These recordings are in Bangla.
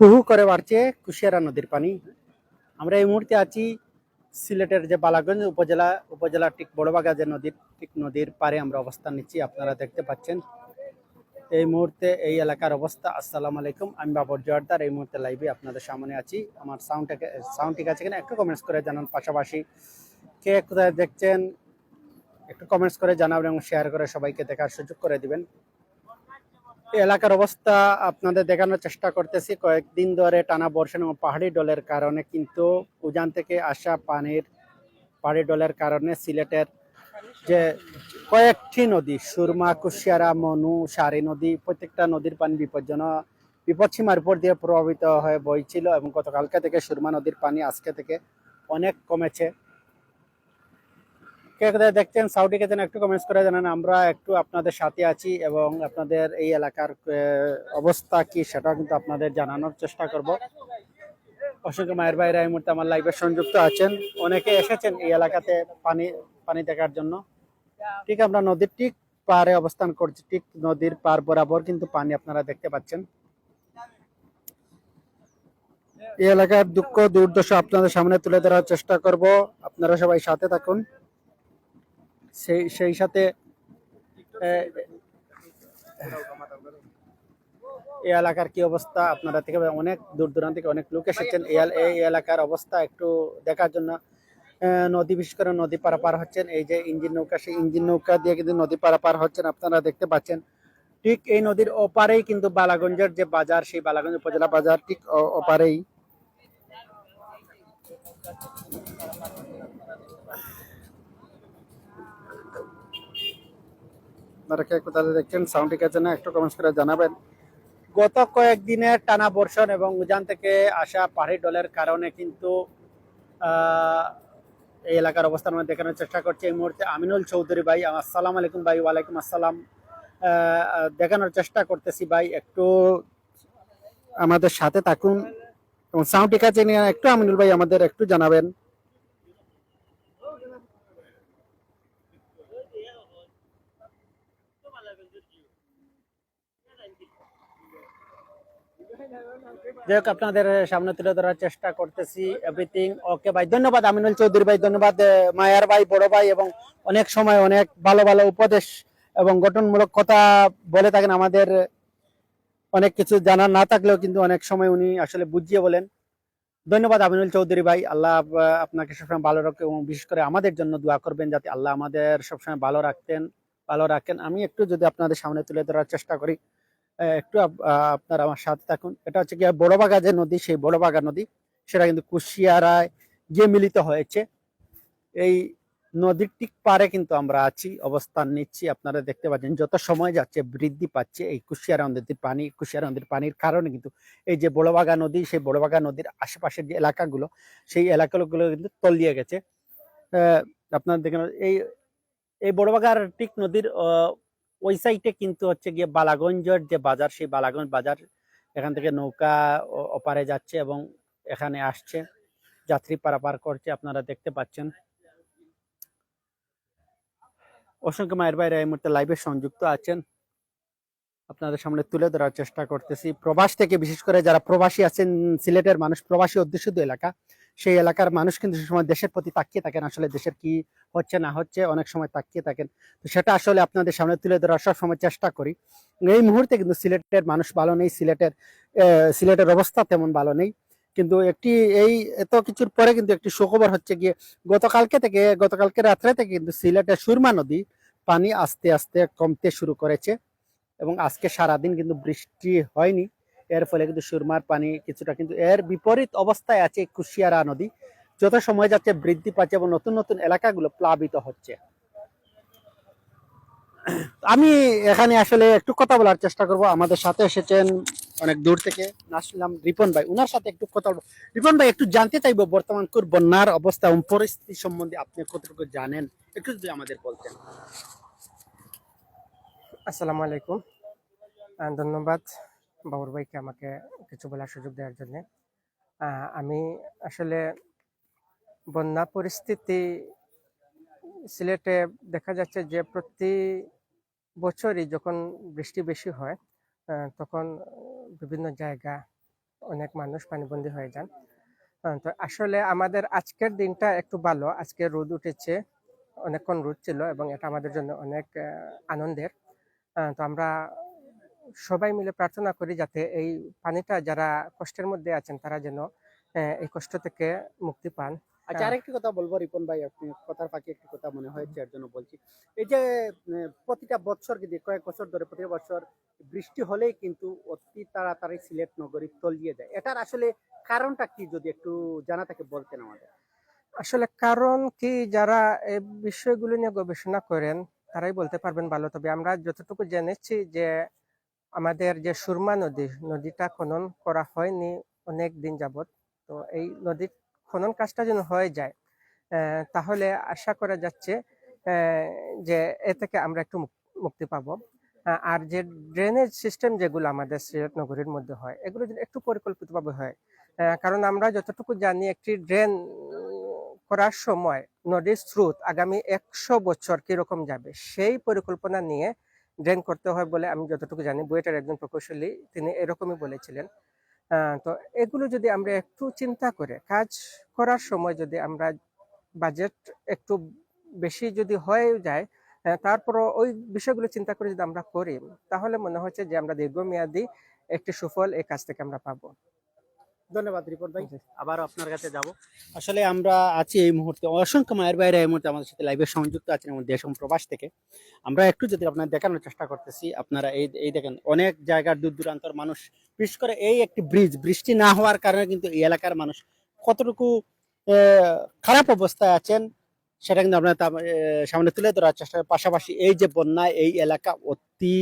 হু হু করে বাড়ছে কুশিয়ারা নদীর পানি। আমরা এই মুহূর্তে আছি সিলেটের যে বালাগঞ্জ উপজেলা উপজেলা ঠিক বড়বাগা যে নদীর, ঠিক নদীর পারে আমরা অবস্থান নিচ্ছি, আপনারা দেখতে পাচ্ছেন। এই মুহূর্তে এই এলাকার অবস্থা, আসসালামু আলাইকুম। আমি বাবর জোয়ারদার, এই মুহূর্তে লাইভে আপনাদের সামনে আছি। আমার সাউন্ডটাকে সাউন্ড ঠিক আছে কিনা? একটু কমেন্টস করে জানান পাশাপাশি। কে কোথায় দেখছেন? একটু কমেন্টস করে জানাবেন এবং শেয়ার করে সবাইকে দেখার সুযোগ করে দিবেন। এলাকার অবস্থা আপনাদের দেখানোর চেষ্টা করতেছি। কয়েকদিন ধরে টানা বর্ষণ এবং পাহাড়ি ডলের কারণে কিন্তু উজান থেকে আসা পানির, পাহাড়ি ডলের কারণে সিলেটের যে কয়েকটি নদী, সুরমা, কুশিয়ারা, মনু, সারি নদী, প্রত্যেকটা নদীর পানি বিপজ্জনক, বিপদসীমার উপর দিয়ে প্রভাবিত হয়ে বইছিল এবং গতকালকে থেকে সুরমা নদীর পানি আজকে থেকে অনেক কমেছে। কে দেখছেন সাউডিকে যেন একটু কমেন্টস করে জানান। আমরা একটু আপনাদের সাথে আছি এবং আপনাদের এই এলাকার অবস্থা কি সেটা কিন্তু আপনাদের জানানোর চেষ্টা করব। অসংখ্য মায়ের বাইরে এই মুহূর্তে আমার লাইভে সংযুক্ত আছেন। অনেকে এসেছেন এই এলাকাতে পানি পানি দেখার জন্য। ঠিক আমরা নদীর ঠিক পারে অবস্থান করছি, ঠিক নদীর পার বরাবর কিন্তু পানি আপনারা দেখতে পাচ্ছেন। এই এলাকার দুঃখ, দুর্দশা আপনাদের সামনে তুলে ধরার চেষ্টা করব। আপনারা সবাই সাথে থাকুন। সেই সেই সাথে এই এলাকার কি অবস্থা আপনারা থেকে অনেক দূর দূরান্ত থেকে অনেক লোক এসেছেন। এই এলাকার অবস্থা একটু দেখার জন্য নদী, বিশেষ করে নদী পারাপার হচ্ছেন। এই যে ইঞ্জিন নৌকা, সেই ইঞ্জিন নৌকা দিয়ে কিন্তু নদী পারাপার হচ্ছেন আপনারা দেখতে পাচ্ছেন। ঠিক এই নদীর ওপারেই কিন্তু বালাগঞ্জের যে বাজার, সেই বালাগঞ্জ উপজেলা বাজার ঠিক ওপারেই। আপনারা কে কোথায় দেখছেন সাউন্ড ঠিক আছে না? একটু কমেন্টস করে জানাবেন। গত কয়েকদিনের টানা বর্ষণ এবং উজান থেকে আসা পাহাড়ি ডলের কারণে কিন্তু এই এলাকার অবস্থান আমরা দেখানোর চেষ্টা করছি। এই মুহূর্তে আমিনুল চৌধুরী ভাই আসসালাম আলাইকুম ভাই, ওয়ালাইকুম আসসালাম। দেখানোর চেষ্টা করতেছি ভাই, একটু আমাদের সাথে থাকুন। এবং সাউন্ড ঠিক আছে একটু আমিনুল ভাই আমাদের একটু জানাবেন। যাই হোক, আপনাদের সামনে তুলে ধরার চেষ্টা করতেছি এভরিথিং ওকে ভাই, ধন্যবাদ, আমিনুল চৌধুরী ভাই, ধন্যবাদ মায়ার ভাই, বড় ভাই, এবং অনেক সময় অনেক ভালো ভালো উপদেশ এবং গঠনমূলক কথা বলে থাকেন। আমাদের অনেক কিছু জানা না থাকলেও কিন্তু অনেক সময় উনি আসলে বুঝিয়ে বলেন। ধন্যবাদ, আমিনুল চৌধুরী ভাই। আল্লাহ আপনাকে সবসময় ভালো রাখে এবং বিশেষ করে আমাদের জন্য দোয়া করবেন যাতে আল্লাহ আমাদের সবসময় ভালো রাখতেন, ভালো রাখেন। আমি একটু যদি আপনাদের সামনে তুলে ধরার চেষ্টা করি। একটু আপনার আমার সাথে থাকুন। এটা হচ্ছে গিয়ে বড়বাগা যে নদী, সেই বড়বাগা নদী। সেটা কিন্তু কুশিয়ারায় গিয়ে মিলিত হয়েছে। এই নদীর ঠিক পারে কিন্তু আমরা আছি, অবস্থান নিচ্ছি। আপনারা দেখতে পাচ্ছেন, যত সময় যাচ্ছে, বৃদ্ধি পাচ্ছে এই কুশিয়ারা নদীর পানি, কুশিয়ারা নদীর পানির কারণে কিন্তু এই যে বড়বাগা নদী, সেই বড়বাগা নদীর আশেপাশের যে এলাকাগুলো, সেই এলাকাগুলো কিন্তু তলিয়ে গেছে। আপনারা দেখেন, এই এই বড়বাগার ঠিক নদীর ওই সাইডে কিন্তু হচ্ছে গিয়ে বালাগঞ্জের যে বাজার, সেই বালাগঞ্জ বাজার, এখান থেকে নৌকা ওপারে যাচ্ছে এবং এখানে আসছে। যাত্রী পারাপার করছে, আপনারা দেখতে পাচ্ছেন। অসংখ্য মায়ের বাইরে এই মুহূর্তে লাইভে সংযুক্ত আছেন। আপনাদের সামনে তুলে ধরার চেষ্টা করতেছি। প্রবাস থেকে বিশেষ করে যারা প্রবাসী আছেন, সিলেটের মানুষ, প্রবাসী অধ্যুষিত এলাকা সেই এলাকার মানুষ কিন্তু সে সময় দেশের প্রতি তাকিয়ে থাকেন, আসলে দেশের কি হচ্ছে না হচ্ছে, অনেক সময় তাকিয়ে থাকেন। তো সেটা আসলে আপনাদের সামনে তুলে ধরার সব সময় চেষ্টা করি। এই মুহূর্তে কিন্তু সিলেটের মানুষ ভালো নেই, সিলেটের সিলেটের অবস্থা তেমন ভালো নেই। কিন্তু একটি, এই এত কিছুর পরে কিন্তু একটি সুখবর হচ্ছে গিয়ে, গতকালকে থেকে, গতকালকে রাত্রে থেকে কিন্তু সিলেটের সুরমা নদী পানি আস্তে আস্তে কমতে শুরু করেছে। এবং আজকে সারাদিন কিন্তু বৃষ্টি হয়নি। এর ফলে কিন্তু সুরমার পানি কিছুটা কিন্তু এর বিপরীত অবস্থায় আছে কুশিয়ারা নদী। যত সময় যাচ্ছে বৃদ্ধি পাচ্ছে এবং নতুন নতুন এলাকাগুলো প্লাবিত হচ্ছে। আমি এখানে আসলে একটু কথা বলার চেষ্টা করব। আমাদের সাথে এসেছেন অনেক দূর থেকে আসলাম রিপন ভাই। উনার সাথে একটু কথা বলব। রিপন ভাই, একটু জানতে চাইব বর্তমান কোর বন্যার অবস্থা এবং পরিস্থিতি সম্বন্ধে আপনি কতটুকু জানেন? একটু যদি আমাদের বলতেন। আসসালামু আলাইকুম। ধন্যবাদ। বাবুর ভাইকে আমাকে কিছু বলার সুযোগ দেওয়ার জন্য। আমি আসলে বন্যা পরিস্থিতি সিলেটে দেখা যাচ্ছে যে প্রতি বছরই যখন বৃষ্টি বেশি হয় তখন বিভিন্ন জায়গা অনেক মানুষ পানিবন্দী হয়ে যান। তো আসলে আমাদের আজকের দিনটা একটু ভালো। আজকে রোদ উঠেছে, অনেকক্ষণ রোদ ছিল এবং এটা আমাদের জন্য অনেক আনন্দের। তো আমরা সবাই মিলে প্রার্থনা করি যাতে এই পানিটা যারা কষ্টের মধ্যে আছেন তারা যেন এই কষ্ট থেকে মুক্তি পান। আচ্ছা। আরেকটি কথা বলব রিপন ভাই আপনি কথার ফাঁকে একটি কথা মনে হয়েছে এর জন্য বলছি। এই যে প্রতিটা বছর কিন্তু কয়েক বছর ধরে প্রতি বছর বৃষ্টি হলেই কিন্তু অতি তাড়াতাড়ি সিলেট নগরী তলিয়ে যায়। এটার আসলে কারণটা কি যদি একটু জানা থাকে বলতেন আমাদের। আসলে কারণ কি যারা এই বিষয়গুলো নিয়ে গবেষণা করেন তারাই বলতে পারবেন ভালো। তবে আমরা যতটুকু জেনেছি যে আমাদের যে সুরমা নদী, নদীটা খনন করা হয়নি অনেক দিন যাবত তো এই নদীর খনন কাজটা যেন হয়ে যায় তাহলে আশা করা যাচ্ছে যে এ থেকে আমরা একটু মুক্তি পাবো। আর যে ড্রেনেজ সিস্টেম যেগুলো আমাদের সিলেট নগরীর মধ্যে হয়, এগুলো যদি একটু পরিকল্পিতভাবে হয়। কারণ আমরা যতটুকু জানি, একটি ড্রেন করার সময় নদীর স্রোত আগামী একশো বছর কীরকম যাবে, সেই পরিকল্পনা নিয়ে ড্রেন করতে হয় বলে আমি যতটুকু জানি, বুয়েটের একজন প্রকৌশলী তিনি এরকমই বলেছিলেন। তো এগুলো যদি আমরা একটু চিন্তা করে, কাজ করার সময় যদি আমরা বাজেট একটু বেশি যদি হয়ে যায় তারপরও ওই বিষয়গুলো চিন্তা করে যদি আমরা করি, তাহলে মনে হচ্ছে যে আমরা দীর্ঘমেয়াদী একটি সুফল এই কাজ থেকে আমরা পাবো। ধন্যবাদ রিপন ভাই। আবার আপনার কাছে যাব। আসলে আমরা আছি এই মুহূর্তে অসংখ্য মায়ের বাইরে এই মুহূর্তে আমাদের সাথে লাইভে সংযুক্ত আছেন আমাদের দেশ প্রবাস থেকে। আমরা একটু যদি আপনার দেখানোর চেষ্টা করতেছি আপনারা এই এই দেখেন অনেক জায়গার দূর দূরান্তর মানুষ বিশেষ করে এই একটি ব্রিজ বৃষ্টি না হওয়ার কারণে কিন্তু এই এলাকার মানুষ কতটুকু খারাপ অবস্থায় আছেন সেটা কিন্তু আপনার সামনে তুলে ধরার চেষ্টা পাশাপাশি এই যে বন্যা এই এলাকা অতি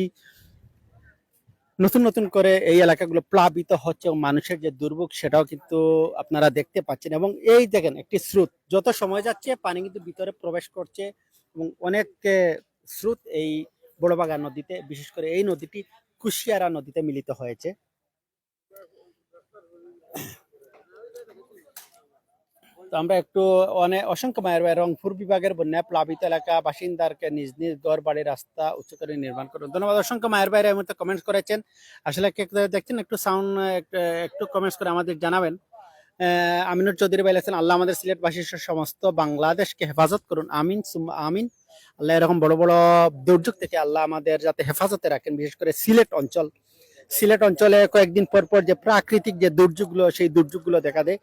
নতুন নতুন করে এই এলাকাগুলো প্লাবিত হচ্ছে এবং মানুষের যে দুর্ভোগ সেটাও কিন্তু আপনারা দেখতে পাচ্ছেন এবং এই দেখেন একটি স্রোত। যত সময় যাচ্ছে, পানি কিন্তু ভিতরে প্রবেশ করছে এবং অনেক স্রোত এই বড়বাগা নদীতে, বিশেষ করে এই নদীটি কুশিয়ারা নদীতে মিলিত হয়েছে। তো আমরা একটু অনেক অসংখ্য মায়ের রংপুর বিভাগের বন্যা প্লাবিত এলাকা বাসিন্দারকে নিজ নিজ ঘর বাড়ি রাস্তা উচ্চ করে নির্মাণ করুন। ধন্যবাদ। অসংখ্য মায়ের বাইরে মুহূর্তে কমেন্টস করেছেন। আসলে দেখছেন একটু সাউন্ড একটু কমেন্টস করে আমাদের জানাবেন। আমিনুর চৌধুরী ভাই লেখছেন, আল্লাহ আমাদের সিলেটবাসীর সহ সমস্ত বাংলাদেশকে হেফাজত করুন। আমিন আমিন। আল্লাহ এরকম বড় বড় দুর্যোগ থেকে আল্লাহ আমাদের যাতে হেফাজতে রাখেন, বিশেষ করে সিলেট অঞ্চল। সিলেট অঞ্চলে কয়েকদিন পর পর যে প্রাকৃতিক যে দুর্যোগগুলো, সেই দুর্যোগগুলো দেখা দেয়।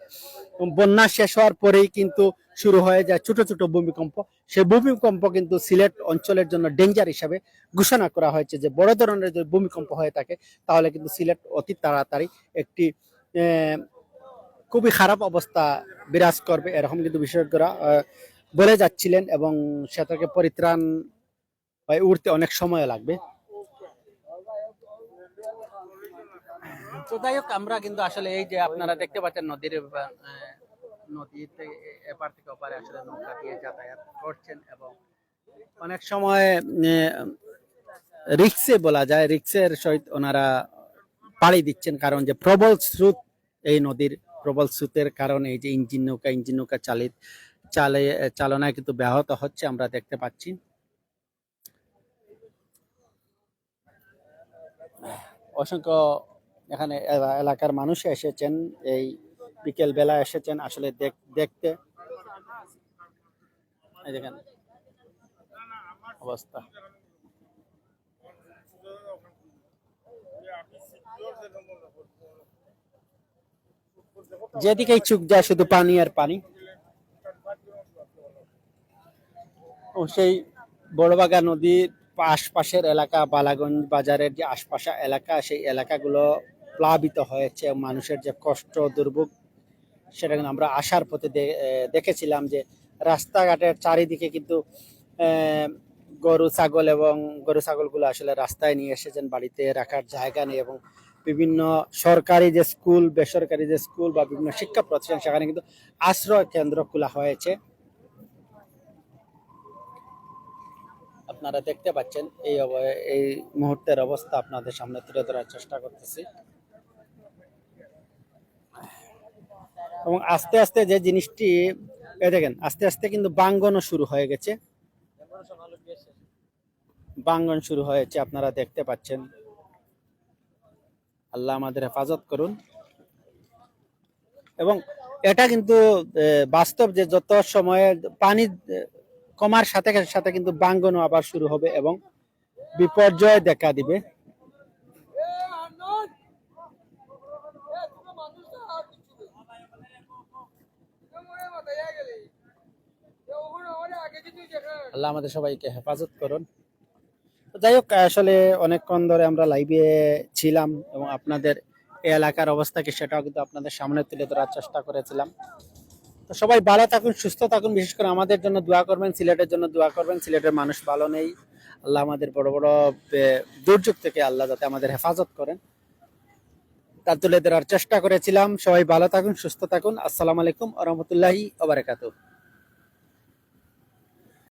বন্যা শেষ হওয়ার পরেই কিন্তু শুরু হয়ে যায় ছোট ছোট ভূমিকম্প। সেই ভূমিকম্প কিন্তু সিলেট অঞ্চলের জন্য ডেঞ্জার হিসাবে ঘোষণা করা হয়েছে যে বড় ধরনের যদি ভূমিকম্প হয়ে থাকে, তাহলে কিন্তু সিলেট অতি তাড়াতাড়ি একটি খুবই খারাপ অবস্থা বিরাজ করবে, এরকম কিন্তু বিশেষজ্ঞরা বলে যাচ্ছিলেন এবং সেটাকে পরিত্রাণ উঠতে অনেক সময় লাগবে। তো যাই হোক, আমরা কিন্তু আসলে এই যে আপনারা দেখতে পাচ্ছেন নদীর নদীতে এপার থেকে ওপারে আসলে নৌকা দিয়ে যাতায়াত করছেন এবং অনেক সময় রিক্সে বলা যায়, রিক্সের সহিত ওনারা পাড়ি দিচ্ছেন কারণ যে প্রবল স্রোত এই নদীর, প্রবল স্রোতের কারণে এই যে ইঞ্জিন নৌকা ইঞ্জিন নৌকা চালিত, চালে, চালনায় কিন্তু ব্যাহত হচ্ছে আমরা দেখতে পাচ্ছি। অসংখ্য এখানে এলা- এলাকার মানুষ এসেছেন, এই বিকেল বেলা এসেছেন আসলে দেখ- দেখতে। দেখেন। অবস্থা। যেদিকে চুক যায় শুধু পানি আর পানি। ও সেই বড়বাগা নদীর আশপাশের এলাকা, বালাগঞ্জ বাজারের যে আশপাশা এলাকা, সেই এলাকাগুলো প্লাবিত হয়েছে, মানুষের যে কষ্ট, দুর্ভোগ, সেটা কিন্তু আমরা আসার পথে দেখেছিলাম যে রাস্তাঘাটের চারিদিকে কিন্তু গরু, ছাগল এবং গরু, ছাগলগুলো আসলে রাস্তায় নিয়ে এসেছেন বাড়িতে রাখার জায়গা নেই এবং বিভিন্ন সরকারি যে স্কুল, বেসরকারি যে স্কুল বা বিভিন্ন শিক্ষা প্রতিষ্ঠান, সেখানে কিন্তু আশ্রয় কেন্দ্র খোলা হয়েছে। আপনারা দেখতে পাচ্ছেন এই এই মুহূর্তের অবস্থা আপনাদের সামনে তুলে ধরার চেষ্টা করতেছি। এবং আস্তে আস্তে যে জিনিসটি দেখেন, আস্তে আস্তে কিন্তু বাঙ্গনও শুরু হয়ে গেছে। বাঙ্গন শুরু হয়েছে, আপনারা দেখতে পাচ্ছেন। আল্লাহ আমাদের হেফাজত করুন। এবং এটা কিন্তু বাস্তব যে যত সময়ে পানি কমার সাথে সাথে কিন্তু বাঙ্গনও আবার শুরু হবে এবং বিপর্যয় দেখা দিবে। আল্লাহ আমাদের সবাইকে হেফাজত করুন। যাই হোক, আসলে অনেকক্ষণ ধরে আমরা লাইভে ছিলাম এবং আপনাদের এই এলাকার অবস্থা কি সেটাও কিন্তু আপনাদের সামনে তুলে ধরার চেষ্টা করেছিলাম। তো সবাই ভালো থাকুন, সুস্থ থাকুন, বিশেষ করে আমাদের জন্য দোয়া করবেন, সিলেটের জন্য দোয়া করবেন, সিলেটের মানুষ ভালো নেই। আল্লাহ আমাদের বড় বড় দুর্যোগ থেকে আল্লাহ যাতে আমাদের হেফাজত করেন। তা তুলে ধরার চেষ্টা করেছিলাম। সবাই ভালো থাকুন, সুস্থ থাকুন। আসসালামু আলাইকুম রহমতুল্লাহি